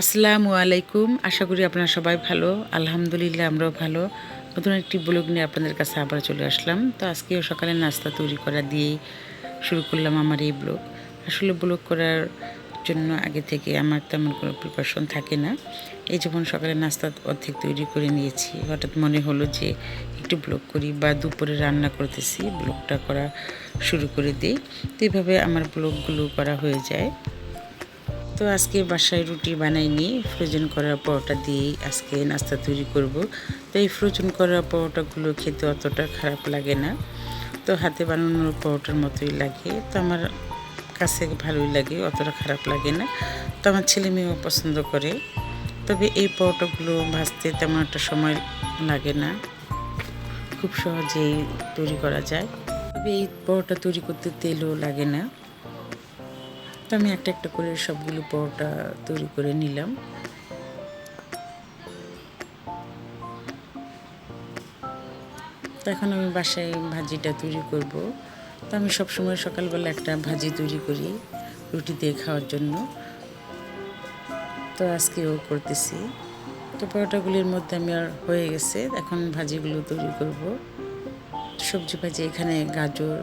আসসালামু আলাইকুম। আশা করি আপনারা সবাই ভালো। আলহামদুলিল্লাহ, আমরাও ভালো। নতুন একটি ব্লগ নিয়ে আপনাদের কাছে আবার চলে আসলাম। তো আজকেও সকালে নাস্তা তৈরি করা দিয়েই শুরু করলাম আমার এই ব্লগ। আসলে ব্লগ করার জন্য আগে থেকে আমার তেমন কোনো প্রিপারেশন থাকে না। এই যখন সকালে নাস্তা অর্ধেক তৈরি করে নিয়েছি, হঠাৎ মনে হলো যে একটু ব্লগ করি বা দুপুরে রান্না করতেছি, ব্লগটা করা শুরু করে দিই। তো এইভাবে আমার ব্লগগুলো করা হয়ে যায়। তো আজকে বাসায় রুটি বানাইনি, ফ্রোজেন করা পরোটা দিয়েই আজকে নাস্তা তৈরি করব। তো এই ফ্রোজেন করা পরোটাগুলো খেতে অতটা খারাপ লাগে না। তো হাতে বানানোর পরোটার মতোই লাগে। তো আমার কাছে ভালোই লাগে, অতটা খারাপ লাগে না। তো আমার ছেলে মেয়েও পছন্দ করে। তবে এই পরোটাগুলো ভাজতে তেমন একটা সময় লাগে না। খুব সহজেই তৈরি করা যায়। তবে এই পরোটা তৈরি করতে তেলও লাগে না। তো আমি একটা একটা করে সবগুলো পরোটা তৈরি করে নিলাম। তো এখন আমি বাসায় ভাজিটা তৈরি করব। তো আমি সবসময় সকালবেলা একটা ভাজি তৈরি করি রুটি দিয়ে খাওয়ার জন্য। তো আজকেও করতেছি। তো পরোটাগুলির মধ্যে আমি আর হয়ে গেছে। এখন ভাজিগুলো তৈরি করব। সবজি ভাজি এখানে গাজর,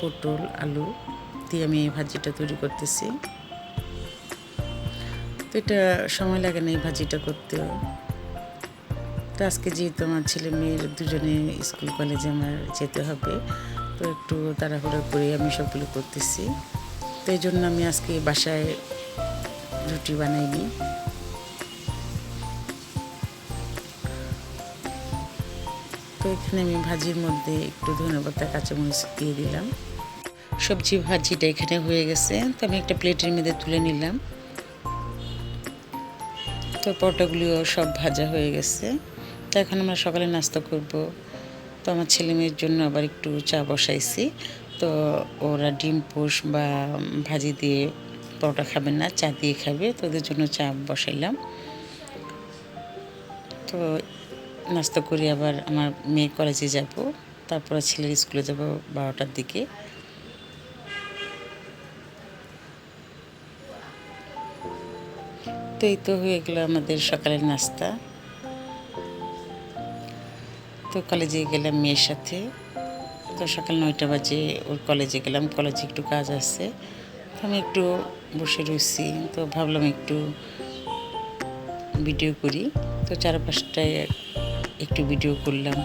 পটল, আলু দিয়ে আমি এই ভাজিটা তৈরি করতেছি। তো এটা সময় লাগে না এই ভাজিটা করতেও তো আজকে যেহেতু আমার ছেলে মেয়ের দুজনে স্কুল, কলেজে আমার যেতে হবে, তো একটু তাড়াহুড়ো করে আমি সবগুলো করতেছি। তো এই জন্য আমি আজকে বাসায় রুটি বানাইনি। তো এখানে আমি ভাজির মধ্যে একটু ধনেপাতা, কাঁচামরিচ দিয়ে দিলাম। সবজি ভাজিটা এখানে হয়ে গেছে। তো আমি একটা প্লেটের মধ্যে তুলে নিলাম। তো পরোটাগুলিও সব ভাজা হয়ে গেছে। তো এখন আমরা সকালে নাস্তা করব। তো আমার ছেলে মেয়ের জন্য আবার একটু চা বসাইছি। তো ওরা ডিম, পোষ বা ভাজি দিয়ে পরোটা খাবে না, চা দিয়ে খাবে। তো ওদের জন্য চা বসাইলাম। তো নাস্তা করি আবার আমার মেয়ে কলেজে যাব। তারপরে ছেলের স্কুলে যাব বারোটার দিকে। তো এই তো হয়ে গেলো আমাদের সকালের নাস্তা। তো কলেজে গেলাম মেয়ের সাথে। তো সকাল নয়টা বাজে ওর কলেজে গেলাম। কলেজে একটু কাজ আছে। তো আমি একটু বসে রয়েছি। তো ভাবলাম একটু ভিডিও করি। তো চারপাশটায় একটু ভিডিও করলাম।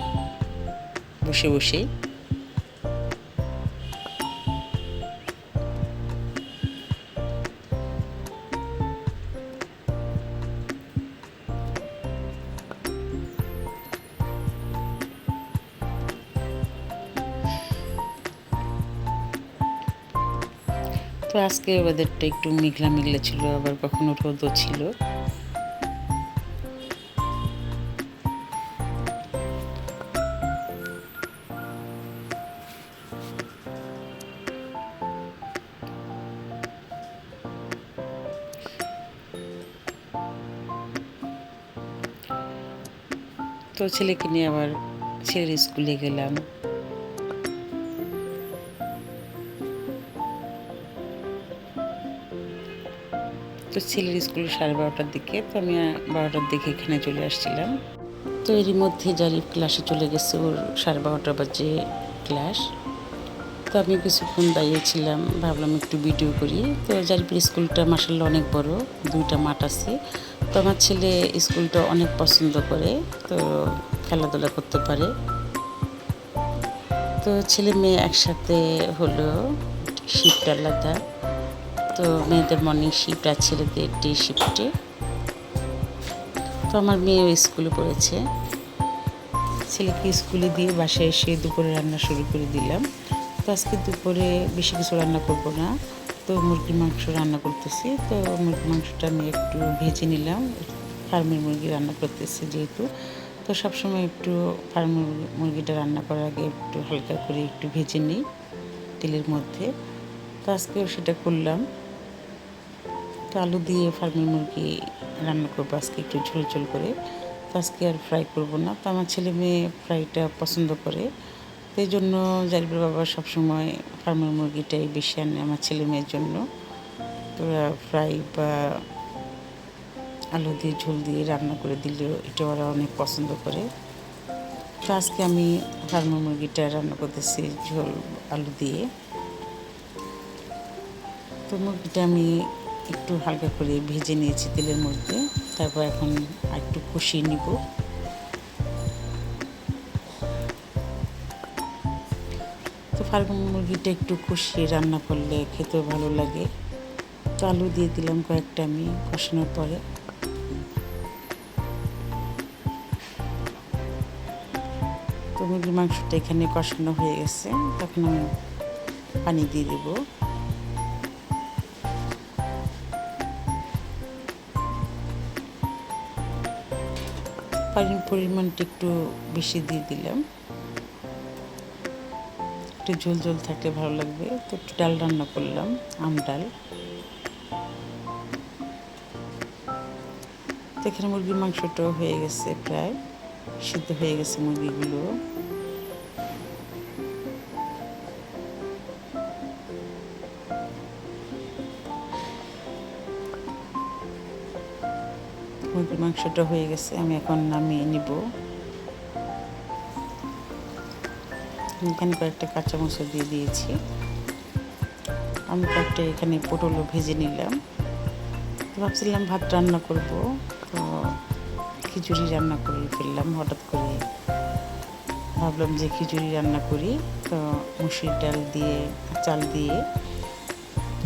বসে বসেই। তো আজকে ওয়েদারটা একটু মেঘলা মেঘলা ছিল, আবার কখনো রোদও ছিল। তো ছেলেকে নিয়ে আবার ছেলের স্কুলে গেলাম। তো ছেলের স্কুল সাড়ে বারোটার দিকে, তো আমি বারোটার দিকে এখানে চলে আসছিলাম। তো এরই মধ্যে জারিফ ক্লাসে চলে গেছে, ওর সাড়ে বারোটা বাজে ক্লাস তো আমি কিছুক্ষণ দাঁড়িয়েছিলাম, ভাবলাম একটু ভিডিও করি। তো জারিফের স্কুলটা মাসাল্লা অনেক বড়, দুইটা মাঠ আছে। তো আমার ছেলে স্কুলটা অনেক পছন্দ করে, তো খেলাধুলা করতে পারে। তো ছেলে মেয়ে একসাথে হলো, শীতটা আলাদা। তো মেয়েদের মর্নিং শিফট আর ছেলেদের ডে শিফটে তো আমার মেয়েও স্কুলে পড়েছে। ছেলেকে স্কুলে দিয়ে বাসায় এসে দুপুরে রান্না শুরু করে দিলাম। তো আজকে দুপুরে বেশি কিছু রান্না করব না। তো মুরগির মাংস রান্না করতেছি। তো মুরগির মাংসটা আমি একটু ভেজে নিলাম। ফার্মের মুরগি রান্না করতেছি যেহেতু। তো সবসময় একটু ফার্মের মুরগিটা রান্না করার আগে একটু হালকা করে একটু ভেজে নিই তেলের মধ্যে। তো আজকেও সেটা করলাম। তো আলু দিয়ে ফার্মের মুরগি রান্না করব আজকে একটু ঝোল ঝোল করে। তো আজকে আর ফ্রাই করব না। তো আমার ছেলে মেয়ে ফ্রাইটা পছন্দ করে। তো এই জন্য জারিবের বাবা সবসময় ফার্মের মুরগিটাই বেশি আনে আমার ছেলে মেয়ের জন্য। তোরা ফ্রাই বা আলু দিয়ে ঝোল দিয়ে রান্না করে দিলেও এটা ওরা অনেক পছন্দ করে। তো আজকে আমি ফার্মা মুরগিটা রান্না করতেছি ঝোল, আলু দিয়ে। তো মুরগিটা আমি একটু হালকা করে ভেজে নিয়েছি তেলের মধ্যে। তারপর এখন একটু কষিয়ে নিব। তো ফার্মা মুরগিটা একটু কষিয়ে রান্না করলে খেতেও ভালো লাগে। তো আলু দিয়ে দিলাম কয়েকটা আমি কষানোর পরে। তো মুরগির মাংসটা এখানে কষানো হয়ে গেছে। তখন আমি পানি দিয়ে দেবো। পানির পরিমাণটা একটু বেশি দিয়ে দিলাম। একটু ঝোল ঝোল থাকলে ভালো লাগবে। তো একটু ডাল রান্না করলাম, আম ডাল। এখানে মুরগির মাংসটাও হয়ে গেছে প্রায়, সিদ্ধ হয়ে গেছে মুরগিগুলো। মুরগির মাংসটা হয়ে গেছে, আমি এখন নামিয়ে নিব। এখানে কয়েকটা কাঁচা মশলা দিয়ে দিয়েছি। আমি কয়েকটা এখানে পটলও ভেজে নিলাম। ভাবছিলাম ভাত রান্না করব, তো খিচুড়ি রান্না করে ফেললাম, হঠাৎ করে ভাবলাম যে খিচুড়ি রান্না করি, তো মুসুর ডাল দিয়ে, চাল দিয়ে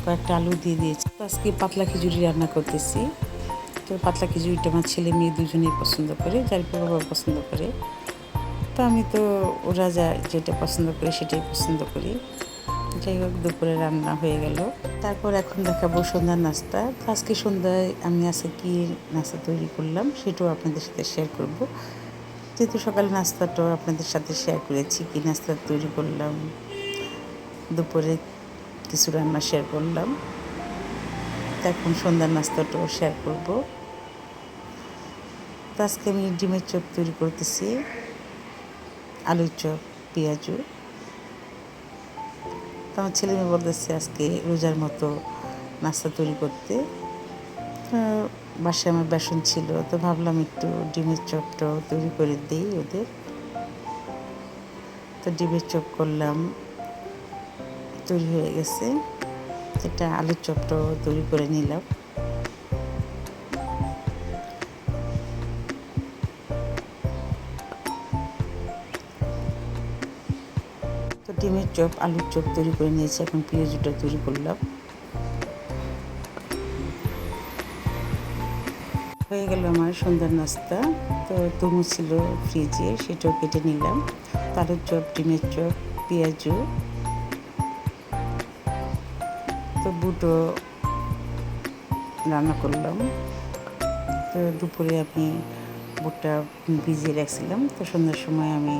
কয়েকটা আলু দিয়ে দিয়েছি। আজকে পাতলা খিচুড়ি রান্না করতেছি। তো পাতলা খিচুড়িটা আমার ছেলে মেয়ে দুজনেই পছন্দ করে, যার বাবা পছন্দ করে। তো আমি তো ওরা যা যেটা পছন্দ করে সেটাই পছন্দ করি। যাই হোক, দুপুরে রান্না হয়ে গেল। তারপর এখন দেখাবো সন্ধ্যার নাস্তা। আজকে সন্ধ্যায় আমি আজকে কী নাস্তা তৈরি করলাম, সেটাও আপনাদের সাথে শেয়ার করব। যেহেতু সকালে নাস্তাটাও আপনাদের সাথে শেয়ার করেছি কী নাস্তা তৈরি করলাম। দুপুরে কিছু রান্না শেয়ার করলাম। এখন সন্ধ্যার নাস্তাটাও শেয়ার করব। তো আজকে আমি ডিমের চপ তৈরি করতেছি, আলুর চপ, পেঁয়াজু। তো আমার ছেলে মেয়ে বলতেছে আজকে রোজার মতো নাস্তা তৈরি করতে। বাসায় আমার বেসন ছিল, তো ভাবলাম একটু ডিমের চপটাও তৈরি করে দিই ওদের। তো ডিমের চপ করলাম, তৈরি হয়ে গেছে। এটা আলুর চপটাও তৈরি করে নিলাম। ডিমের চপ, আলুর চপ তৈরি করে নিয়েছি, এখন পেঁয়াজুটা তৈরি করলাম। হয়ে গেল আমার সন্ধ্যার নাস্তা। তো তরমুজ ছিল ফ্রিজে, সেটাও কেটে নিলাম। আলুর চপ ডিমের চপ পেঁয়াজু তো বুটো রান্না করলাম। তো দুপুরে আমি বুটটা ভিজিয়ে রাখছিলাম। তো সন্ধ্যার সময় আমি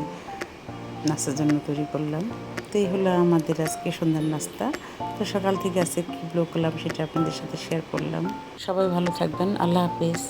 নাস্তার জন্য তৈরি করলাম। তো এই হলো আমাদের আজকে সন্ধ্যার নাস্তা। তো সকাল থেকে আজকে কী ব্লগ করলাম সেটা আপনাদের সাথে শেয়ার করলাম। সবাই ভালো থাকবেন। আল্লাহ হাফেজ।